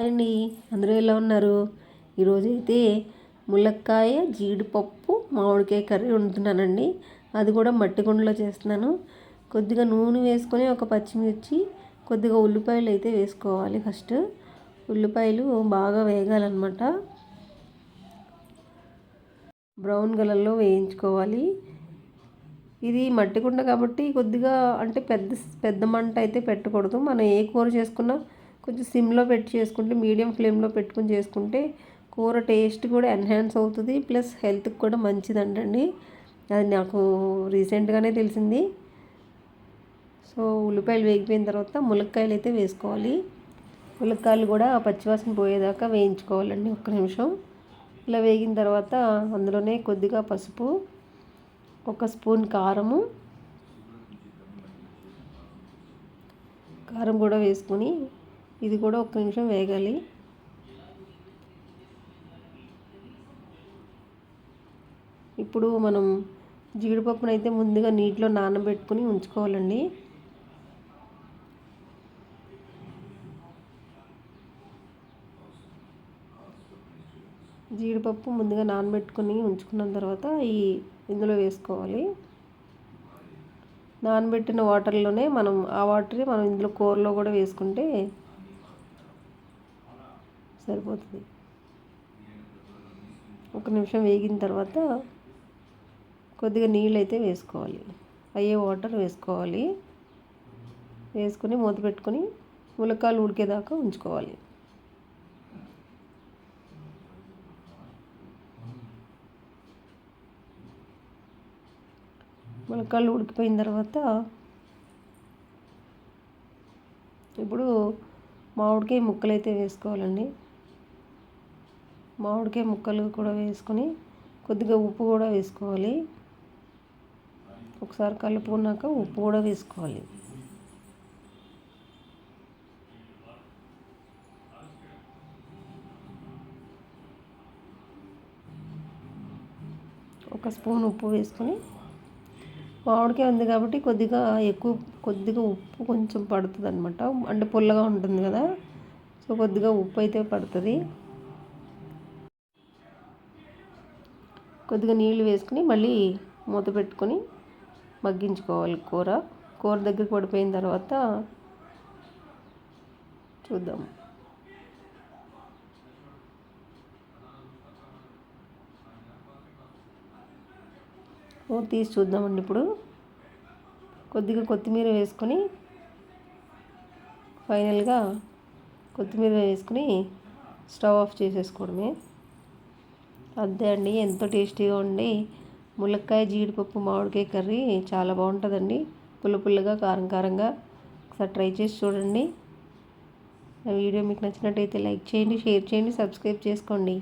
అండి అందరూ ఎలా ఉన్నారు? ఈరోజు అయితే ములక్కాయ జీడిపప్పు మామిడికాయ కర్రీ వండుతున్నానండి. అది కూడా మట్టి కుండలో చేస్తున్నాను. కొద్దిగా నూనె వేసుకొని ఒక పచ్చిమిర్చి కొద్దిగా ఉల్లిపాయలు అయితే వేసుకోవాలి ఫస్ట్. ఉల్లిపాయలు బాగా వేగాలన్నమాట. బ్రౌన్ కలర్లో వేయించుకోవాలి. ఇది మట్టి కుండ కాబట్టి కొద్దిగా అంటే పెద్ద పెద్ద మంట అయితే పెట్టకూడదు. మనం ఏ కూర చేసుకున్నా కొంచెం సిమ్లో పెట్టి చేసుకుంటే మీడియం ఫ్లేమ్లో పెట్టుకుని చేసుకుంటే కూర టేస్ట్ కూడా ఎన్హాన్స్ అవుతుంది. ప్లస్ హెల్త్కి కూడా మంచిదంటండి. అది నాకు రీసెంట్గానే తెలిసింది. సో ఉల్లిపాయలు వేగిపోయిన తర్వాత ములక్కాయలు అయితే వేసుకోవాలి. ములక్కాయలు కూడా పచ్చివాసన పోయేదాకా వేయించుకోవాలండి ఒక్క నిమిషం. ఇలా వేగిన తర్వాత అందులోనే కొద్దిగా పసుపు ఒక స్పూన్ కారము కారం కూడా వేసుకొని ఇది కూడా ఒక నిమిషం వేగాలి. ఇప్పుడు మనం జీడిపప్పును అయితే ముందుగా నీటిలో నానబెట్టుకుని ఉంచుకోవాలండి. జీడిపప్పు ముందుగా నానబెట్టుకుని ఉంచుకున్న తర్వాత ఈ ఇందులో వేసుకోవాలి. నానబెట్టిన వాటర్లోనే మనం ఆ వాటరే మనం ఇందులో కూరలో కూడా వేసుకుంటే సరిపోతుంది. ఒక నిమిషం వేగిన తర్వాత కొద్దిగా నీళ్ళు అయితే వేసుకోవాలి. అయ్యే వాటర్ వేసుకోవాలి. వేసుకొని మూత పెట్టుకొని ములక్కాయలు ఉడికేదాకా ఉంచుకోవాలి. ములక్కాయలు ఉడికిపోయిన తర్వాత ఇప్పుడు మామిడికాయ ముక్కలు అయితే వేసుకోవాలండి. మామిడికాయ ముక్కలు కూడా వేసుకొని కొద్దిగా ఉప్పు కూడా వేసుకోవాలి. ఒకసారి కలుపుకున్నాక ఉప్పు కూడా వేసుకోవాలి. ఒక స్పూన్ ఉప్పు వేసుకొని మామిడికాయ ఉంది కాబట్టి కొద్దిగా ఎక్కువ కొద్దిగా ఉప్పు కొంచెం పడుతుంది అనమాట అంటే పుల్లగా ఉంటుంది కదా. సో కొద్దిగా ఉప్పు అయితే పడుతుంది. కొద్దిగా నీళ్ళు వేసుకుని మళ్ళీ మూత పెట్టుకొని మగ్గించుకోవాలి కూర. కూర దగ్గర పడిపోయిన తర్వాత చూద్దాం. తీసి చూద్దామండి ఇప్పుడు. కొద్దిగా కొత్తిమీర వేసుకొని ఫైనల్గా కొత్తిమీర వేసుకుని స్టవ్ ఆఫ్ చేసేసుకోవడమే. అంతే అండి ఎంతో టేస్టీగా ఉండి ములక్కాయ జీడిపప్పు మామిడికాయ కర్రీ చాలా బాగుంటుందండి. పుల్ల పుల్లగా కారం కారంగా ఒకసారి ట్రై చేసి చూడండి. నా వీడియో మీకు నచ్చినట్టయితే లైక్ చేయండి షేర్ చేయండి సబ్స్క్రైబ్ చేసుకోండి.